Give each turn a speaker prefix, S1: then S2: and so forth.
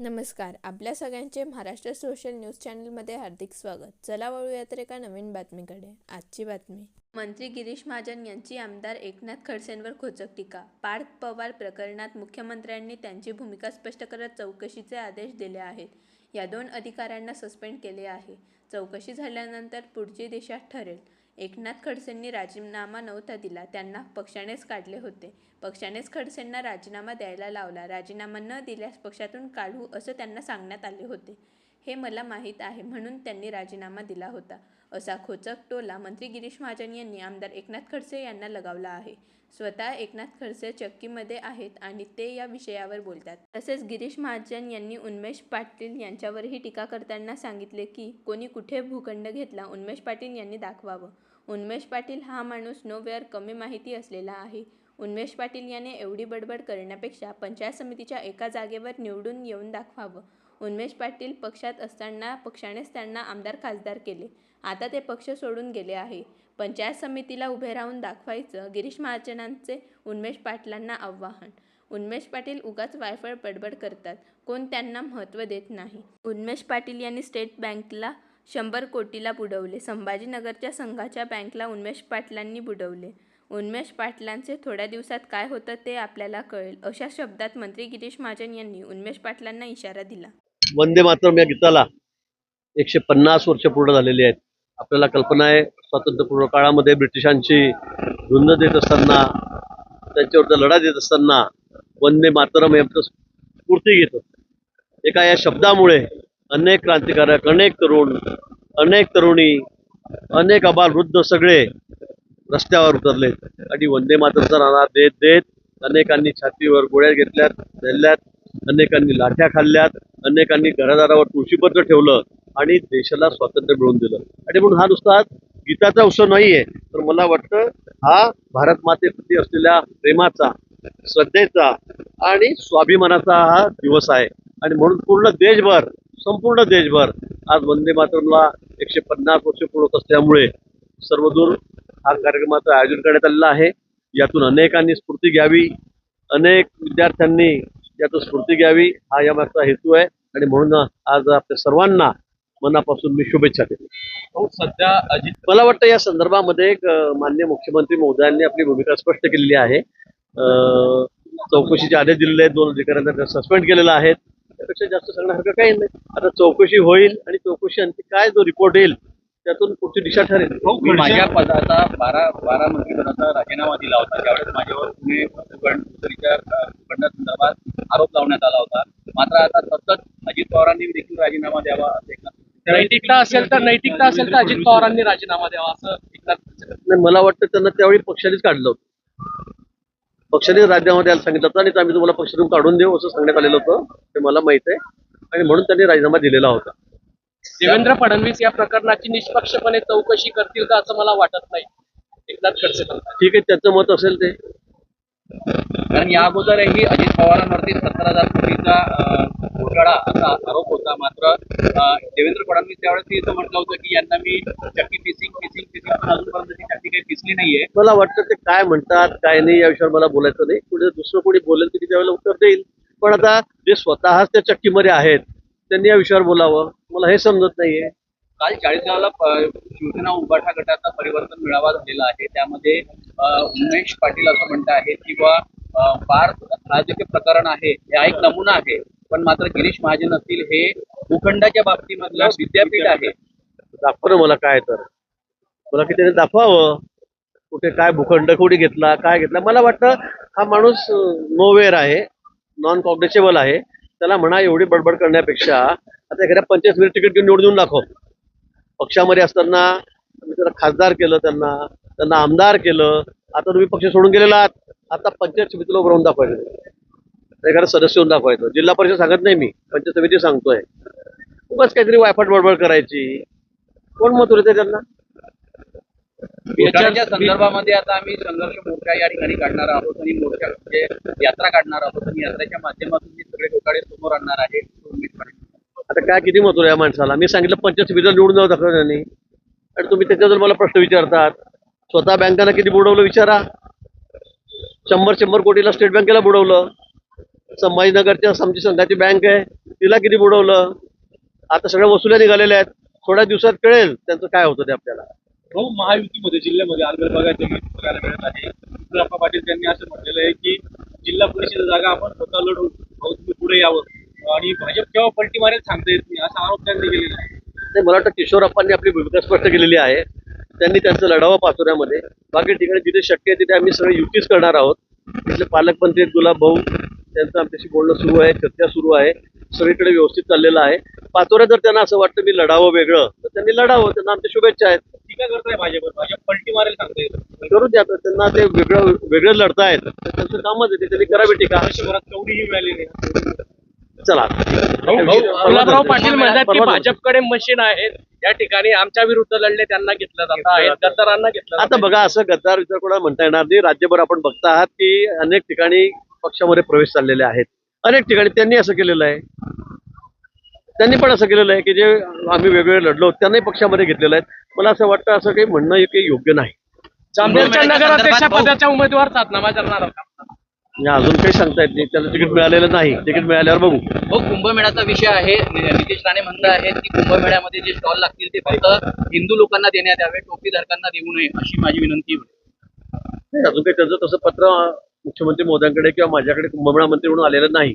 S1: नमस्कार. आपल्या सगळ्यांचे महाराष्ट्र सोशल न्यूज चॅनलमध्ये हार्दिक स्वागत. चला वळूया तर एका नवीन बातमीकडे. आजची बातमी. मंत्री गिरीश महाजन यांची आमदार एकनाथ खडसेंवर खोचक टीका. पार्थ पवार प्रकरणात मुख्यमंत्र्यांनी त्यांची भूमिका स्पष्ट करत चौकशीचे आदेश दिले आहेत. या दोन अधिकाऱ्यांना सस्पेंड केले आहे. चौकशी झाल्यानंतर पुढची दिशा ठरेल. एकनाथ खडसेंनी राजीनामा नव्हता दिला त्यांना पक्षानेच काढले होते. पक्षानेच खडसेंना राजीनामा द्यायला लावला. राजीनामा न दिल्यास पक्षातून काढू असं त्यांना सांगण्यात आले होते. हे मला माहीत आहे म्हणून त्यांनी राजीनामा दिला होता. असा खोचक टोला मंत्री गिरीश महाजन यांनी आमदार एकनाथ खडसे यांना लगावला आहे. स्वतः एकनाथ खडसे चक्कीमध्ये आहेत आणि ते या विषयावर बोलतात. तसेच गिरीश महाजन यांनी उन्मेष पाटील यांच्यावरही टीका करताना सांगितले की कोणी कुठे भूखंड घेतला उन्मेष पाटील यांनी दाखवावं. उन्मेष पाटील हा माणूस नोवेअर कमी माहिती असलेला आहे. उन्मेष पाटील याने एवढी बडबड करण्यापेक्षा पंचायत समितीच्या एका जागेवर निवडून येऊन दाखवावं. उन्मेष पाटील पक्षात असताना पक्षानेच त्यांना आमदार खासदार केले. आता ते पक्ष सोडून गेले आहे. पंचायत समितीला उभे राहून दाखवायचं गिरीश महाजनांचे उन्मेष पाटलांना आव्हान. उन्मेष पाटील उगाच वायफळ बडबड करतात. कोण त्यांना महत्त्व देत नाही. उन्मेष पाटील यांनी स्टेट बँकला शंभर कोटीला बुडवले. संभाजीनगरच्या संघाच्या बँकला उन्मेष पाटलांनी बुडवले. उन्मेष पाटलांचे थोड्या दिवसात काय होतं ते आपल्याला कळेल अशा शब्दात मंत्री गिरीश महाजन यांनी उन्मेष पाटलांना इशारा दिला.
S2: वंदे मातरम या गीताला एकशे पन्नास वर्ष पूर्ण झालेली आहेत. आपल्याला कल्पना आहे स्वातंत्र्यपूर्व काळामध्ये ब्रिटिशांची धुंद देत असताना त्यांच्यावरचा लढा देत असताना वंदे मातरम हे आमचं स्फूर्ती घेत होतं. एका या शब्दामुळे अनेक क्रांतिकारक अनेक तरुण अनेक तरुणी अनेक अबाल वृद्ध सगळे रस्त्यावर उतरलेत. आणि वंदे मातरचा नारा देत देत अनेकांनी छातीवर गोळ्या घेतल्यात धरल्यात अनेकांनी लाठ्या खाल्ल्यात अनेकांनी घरादारावर तुळशीपत्र ठेवलं आणि देशाला स्वातंत्र्य मिळवून दिलं. आणि म्हणून हा नुसता गीताचा उत्सव नाहीये तर मला वाटतं हा भारत मातेप्रती असलेल्या प्रेमाचा श्रद्धेचा आणि स्वाभिमानाचा हा दिवस आहे. आणि म्हणून पूर्ण देशभर संपूर्ण देशभर आज वंदे मातरमला एकशे पन्नास वर्ष पूर्ण होत असल्यामुळे सर्वदूर हा कार्यक्रमाचं आयोजन करण्यात आलेलं आहे. यातून अनेकांनी स्फूर्ती घ्यावी. अनेक विद्यार्थ्यांनी यातून स्फूर्ती घ्यावी हा यामागचा हेतू आहे. आणि म्हणून आज आपल्या सर्वांना मनापासून मी शुभेच्छा देतो.
S3: हो सध्या अजित
S2: मला वाटतं या संदर्भामध्ये एक अं, माननीय मुख्यमंत्री महोदयांनी आपली भूमिका स्पष्ट केलेली आहे. चौकशीचे आदेश दिलेले आहेत दोन अधिकाऱ्यांना सस्पेंड केलेला आहे. त्यापेक्षा जास्त सांगण्यासारखं काही नाही. आता चौकशी होईल आणि चौकशी अंती काय जो रिपोर्ट येईल त्यातून पुढची दिशा ठरेल.
S3: मी माझ्या पदाचा बारा बारा मंत्रिपदाचा राजीनामा दिला होता. त्यावेळेस माझ्यावर पुणे भूखंडच्या संदर्भात आरोप लावण्यात आला होता. मात्र आता सतत अजित पवारांनी देखील राजीनामा द्यावा
S4: नैतिकता असेल तर नैतिकता असेल तर अजित पवारांनी राजीनामा द्यावा असं एकनाथ
S2: मला वाटतं त्यांना त्यावेळी पक्षानेच काढलं होतं. पक्षाने राजीनामा द्यायला सांगितलं होतं आणि आम्ही तुम्हाला पक्षातून काढून देऊ असं सांगण्यात आलेलं होतं. ते मला माहीत आहे. आणि म्हणून त्यांनी राजीनामा दिलेला होता.
S4: देवेंद्र फडणवीस या प्रकरणाची निष्पक्षपणे चौकशी करतील का असं मला वाटत नाही. एकनाथ खडसे
S2: ठीक आहे त्याचं मत असेल ते.
S3: कारण या अगोदरही अजित पवारांवरती सत्तर हजार कोटीचा घोटाळा असा आरोप होता मात्र देवेंद्र फडणवीस त्यावेळेस असं म्हटलं होतं की यांना मी चक्की पिसिंग पिसिंग पिसिंग पण अजूनपर्यंत ती चक्की काही पिसली नाहीये.
S2: मला वाटतं ते काय म्हणतात काय नाही या विषयावर मला बोलायचं नाही. पुढे दुसरं कोणी बोलेल की त्यावेळेला उत्तर देईल. पण आता जे स्वतःच त्या चक्कीमध्ये आहेत त्यांनी या विषयावर बोलावं. मला हे समजत नाहीये.
S3: काल चाळीसगावला शिवसेना उभाठा गटाचा परिवर्तन मेळावा झालेला आहे. त्यामध्ये उमेश पाटील असं म्हणत आहेत किंवा हा जे काही प्रकरण आहे. हे एक नमुना आहे. पण मात्र गिरीश महाजन असतील हे भूखंडाच्या बाबतीमधलं विद्यापीठ आहे.
S2: दाखव ना मला काय तर. मला की त्याने दाखवावं? कुठे काय भूखंड कुठे घेतला काय घेतला? मला वाटतं हा माणूस नोवेअर आहे. नॉन कॉग्नेसेबल आहे. त्याला म्हणा एवढी बडबड करण्यापेक्षा आता एखाद्या पंचायत समिती तिकीट घेऊन निवडून दाखव. पक्षामध्ये असताना तुम्ही त्याला खासदार केलं त्यांना त्यांना आमदार केलं आता तुम्ही पक्ष सोडून गेलेला आहात. आता पंचायत समितीला उभं राहून दाखवायचं. एखादा सदस्य होऊन दाखवायचं. जिल्हा परिषद सांगत नाही मी पंचायत समिती सांगतोय. उगाच काहीतरी वायफट बडबड करायची. कोण मत होते त्यांना
S3: घोटाळ्याच्या संदर्भामध्ये आता आम्ही संघर्ष मोर्चा या ठिकाणी काढणार आहोत आणि मोर्चा म्हणजे यात्रा काढणार आहोत आणि यात्रेच्या माध्यमातून हे सगळे घोटाळे समोर आणणार आहे.
S2: आता काय किती मत या माणसाला? मी सांगितलं पंचायत समितीला निवडून जाऊ दाखवा त्यांनी. आणि तुम्ही त्याच्यावर मला प्रश्न विचारतात. स्वतः बँकांना किती बुडवलं विचारा. शंभर शंभर कोटीला स्टेट बँकेला बुडवलं. संभाजीनगरच्या आमची संघाची बँक आहे तिला किती बुडवलं? आता सगळ्या वसुल्या निघालेल्या आहेत. थोड्या दिवसात कळेल त्यांचं काय होतं ते आपल्याला.
S5: भाऊ महायुतीमध्ये जिल्ह्यामध्ये आलमेर बघायचं बघायला मिळत आहे. विक्राप्पा पाटील त्यांनी असं म्हटलेलं आहे की जिल्हा परिषद जागा आपण स्वतः लढवू. भाऊ तुम्ही पुढे यावं. आणि भाजप केव्हा पलटी मारेल सांगता येत नाही असा आरोप त्यांनी केलेला आहे.
S2: नाही मला वाटतं किशोरप्पांनी आपली भूमिका स्पष्ट केलेली आहे. त्यांनी त्यांचं लढावं पाचोऱ्यामध्ये बाकी ठिकाणी जिथे शक्य आहे तिथे आम्ही सगळे युतीच करणार आहोत. तिथले पालकमंत्री गुलाब भाऊ त्यांचं आमच्याशी बोलणं सुरू आहे चर्चा सुरू आहे. सगळीकडे व्यवस्थित चाललेलं आहे. पाचोऱ्या जर त्यांना असं वाटतं मी लढावं वेगळं तर त्यांनी लढावं त्यांना आमच्या शुभेच्छा आहेत.
S5: टीका करताय भाजपवर. भाजप पलटी मारेल सांगता येत नाही.
S2: करू द्या. त्यांना ते वेगळं वेगळं लढतायत तर त्यांचं कामच आहे ते त्यांनी करावी टीका
S5: वर्षभरात मिळाली नाही
S2: चला.
S4: गुलाबराव पाटील म्हणतात की भाजपकडे मशीन आहेत. या ठिकाणी आमच्या विरुद्ध लढले त्यांना घेतलं जातं. आहे गद्दारांना घेतलं
S2: आता. बघा असं गद्दार विचार कोणाला म्हणता येणार नाही. राज्यभर आपण बघता आहात की अनेक ठिकाणी पक्षामध्ये प्रवेश चाललेले आहेत. अनेक ठिकाणी त्यांनी असं केलेलं आहे. त्यांनी पण असं केलेलं आहे की जे आम्ही वेगवेगळे लढलो त्यांनाही पक्षामध्ये घेतलेलं आहे. मला असं वाटतं असं काही म्हणणं काही योग्य नाही.
S4: जामनेरच्या नगराध्यक्ष पदाच्या उमेदवार करणार
S2: अजून काही सांगता येत नाही. त्याला तिकीट मिळालेलं नाही. तिकीट मिळाल्यावर बघू.
S3: हो कुंभमेळ्याचा विषय आहे. नितेश राणे म्हणत आहेत की कुंभमेळ्यामध्ये जे स्टॉल लागतील ते फक्त हिंदू लोकांना देण्यात यावे टोपीधारकांना देऊ नये अशी माझी विनंती आहे.
S2: नाही, अजून काही त्याचं तसं पत्र मुख्यमंत्री मोदयांकडे किंवा माझ्याकडे कुंभमेळा मंत्री म्हणून आलेलं नाही.